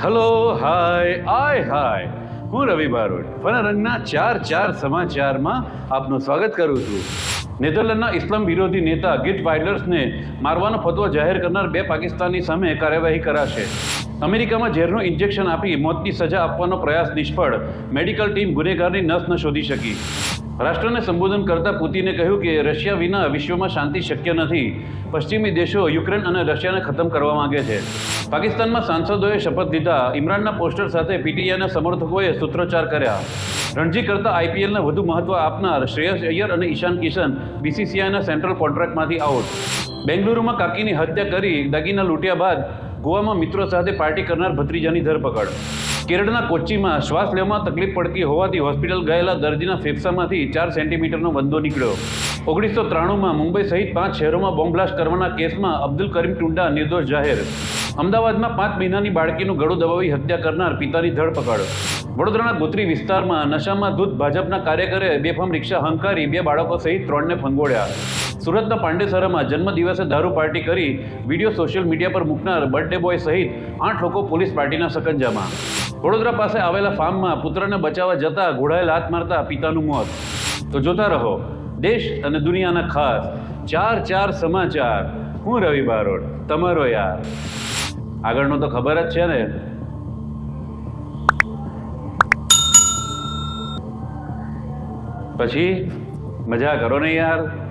Hello hi આય હાય હું રવિ Barot. Fun રંગના ચાર ચાર સમાચારમાં આપનું સ્વાગત કરું છું. નેધરલેન્ડના ઇસ્લામ વિરોધી નેતા ગીટ વાઇલર્સને મારવાનો ફતવો જાહેર કરનાર બે પાકિસ્તાની સામે કાર્યવાહી કરાશે. અમેરિકામાં ઝેરનું ઇન્જેક્શન આપી મોતની સજા આપવાનો પ્રયાસ નિષ્ફળ. મેડિકલ ટીમ ગુનેગારની નસ ન શોધી શકી. રાષ્ટ્રને સંબોધન કરતા પુતિને કહ્યું કે રશિયા વિના વિશ્વમાં શાંતિ શક્ય નથી. પશ્ચિમી દેશો યુક્રેન અને રશિયાને ખતમ કરવા માંગે છે. પાકિસ્તાનમાં સાંસદોએ શપથ લીધા. ઇમરાનના પોસ્ટર સાથે પીટીઆઈના સમર્થકોએ સૂત્રોચ્ચાર કર્યા. રણજી કરતા આઈપીએલને વધુ મહત્વ આપનાર શ્રેયસ અય્યર અને ઈશાન કિશન બીસીસીઆઈના સેન્ટ્રલ કોન્ટ્રાક્ટમાંથી આઉટ. બેંગલુરુમાં કાકીની હત્યા કરી દાગીના લૂંટ્યા બાદ ગોવામાં મિત્રો સાથે પાર્ટી કરનાર ભત્રીજાની ધરપકડ. કેરળના કોચ્ચીમાં શ્વાસ લેવામાં તકલીફ પડતી હોવાથી હોસ્પિટલ ગયેલા દર્દીના ફેફસામાંથી ચાર સેન્ટીમીટરનો વંદો નીકળ્યો. ઓગણીસો ત્રાણુંમાં મુંબઈ સહિત પાંચ શહેરોમાં બોમ્બ બ્લાસ્ટ કરવાના કેસમાં અબ્દુલ કરીમ ટુંડા નિર્દોષ જાહેર. અમદાવાદમાં પાંચ મહિનાની બાળકીનું ગળું દબાવી હત્યા કરનાર પિતાની ધરપકડ. વડોદરાના ગોત્રી વિસ્તારમાં નશામાં ધૂત ભાજપના કાર્યકરે બેફામ રિક્ષા હંકારી બે બાળકો સહિત ત્રણને ફંગોળ્યા. સુરતના પાંડેસરામાં જન્મદિવસે દારૂ પાર્ટી કરી વીડિયો સોશિયલ મીડિયા પર મૂકનાર બર્થડે બોય સહિત આઠ લોકો પોલીસ પાર્ટીના સકંજામાં. વડોદરા પાસે આવેલા ફાર્મમાં પુત્રને બચાવવા જતા ઘોડાએ લાત મારતા પિતાનું મોત. તો જોતા રહો, દેશ અને દુનિયાના ખાસ ચાર ચાર સમાચાર. હું રવિ બારોડ તમારો યાર. આગળનો તો ખબર જ છે ને. પછી? મજા કરો ને યાર.